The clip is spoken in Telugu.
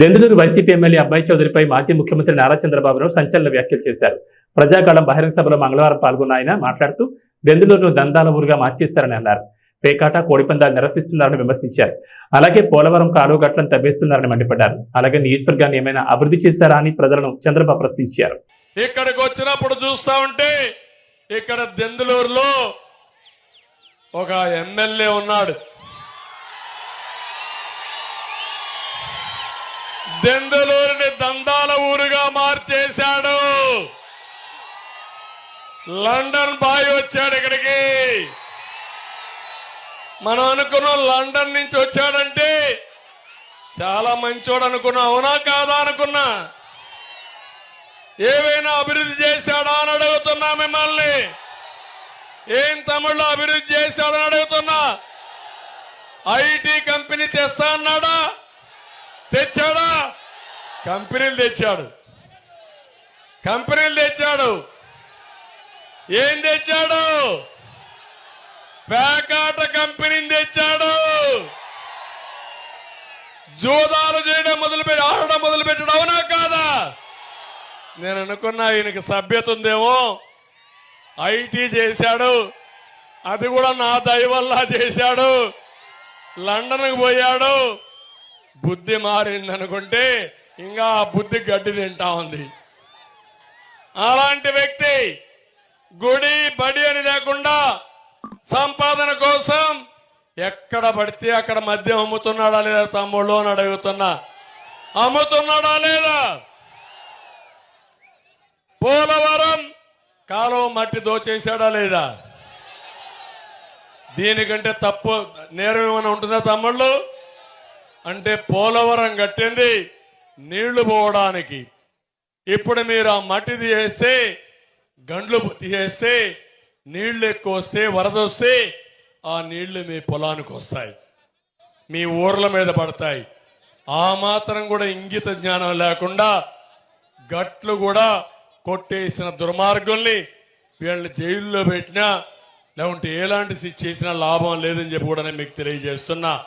దెందులూరు వైసీపీ ఎమ్మెల్యే అబ్బాయి చౌదరిపై మాజీ ముఖ్యమంత్రి నారా చంద్రబాబురావు సంచలన వ్యాఖ్యలు చేశారు. ప్రజాకాలం బహిరంగ సభలో మంగళవారం పాల్గొన్న ఆయన మాట్లాడుతూ దెందులూరును దందాల ఊరుగా మార్చేస్తారని అన్నారు. పేకాట కోడిపందాలు నిర్వహిస్తున్నారని విమర్శించారు. అలాగే పోలవరం కాలువ గట్లను తవ్వేస్తున్నారని మండిపడ్డారు. అలాగే నియోజకవర్గాన్ని ఏమైనా అభివృద్ధి చేశారా అని ప్రజలను చంద్రబాబు ప్రశ్నించారు. ఇక్కడికి వచ్చినప్పుడు చూస్తా ఉంటే ఇక్కడ దెందులూరులో ఒక ఎమ్మెల్యే ఉన్నాడు. దెందులూరుని దందాల ఊరుగా మార్చేశాడు. లండన్ బాయ్ వచ్చాడు ఇక్కడికి. మనం అనుకున్నాం లండన్ నుంచి వచ్చాడంటే చాలా మంచోడు అనుకున్నా అవునా కాదా అనుకున్నా. ఏవైనా అభివృద్ధి చేశాడా అని అడుగుతున్నా మిమ్మల్ని. ఏం తమిళ్ళో అభివృద్ధి చేశాడని అడుగుతున్నా. ఐటీ కంపెనీ తెస్తా అన్నాడా? తెచ్చాడా? కంపెనీలు తెచ్చాడు. కంపెనీలు తెచ్చాడు. ఏం తెచ్చాడు? పేకాట కంపెనీని తెచ్చాడు. జూదాలు చేయడం మొదలుపెట్టి ఆడడం మొదలుపెట్టడం అవునా కాదా? నేను అనుకున్నా ఈయనకి సభ్యత ఉందేమో. ఐటీ చేశాడు. అది కూడా నా దయవల్లా చేశాడు. లండన్కి పోయాడు. బుద్ధి మారింది అనుకుంటే ఇంకా బుద్ధి గడ్డి తింటా ఉంది. అలాంటి వ్యక్తి గుడి బడి అని లేకుండా సంపాదన కోసం ఎక్కడ పడితే అక్కడ మద్యం అమ్ముతున్నాడా లేదా తమ్ముళ్ళు అని అడుగుతున్నా. అమ్ముతున్నాడా లేదా? పోలవరం కాలువ మట్టి దోచేశాడా లేదా? దీనికంటే తప్పు నేరం ఏమైనా ఉంటుందా తమ్ముళ్ళు? అంటే పోలవరం కట్టింది నీళ్ళు పోవడానికి. ఇప్పుడు మీరు ఆ మట్టి తీసేస్తే గండ్లు తీసేస్తే నీళ్ళు ఎక్కువ వస్తే వరద వస్తే ఆ నీళ్ళు మీ పొలానికి వస్తాయి. మీ ఊర్ల మీద పడతాయి. ఆ మాత్రం కూడా ఇంగిత జ్ఞానం లేకుండా గట్లు కూడా కొట్టేసిన దుర్మార్గుల్ని వీళ్ళని జైల్లో పెట్టినా లేకుంటే ఎలాంటి చేసినా లాభం లేదని చెప్పి కూడా నేను మీకు తెలియజేస్తున్నా.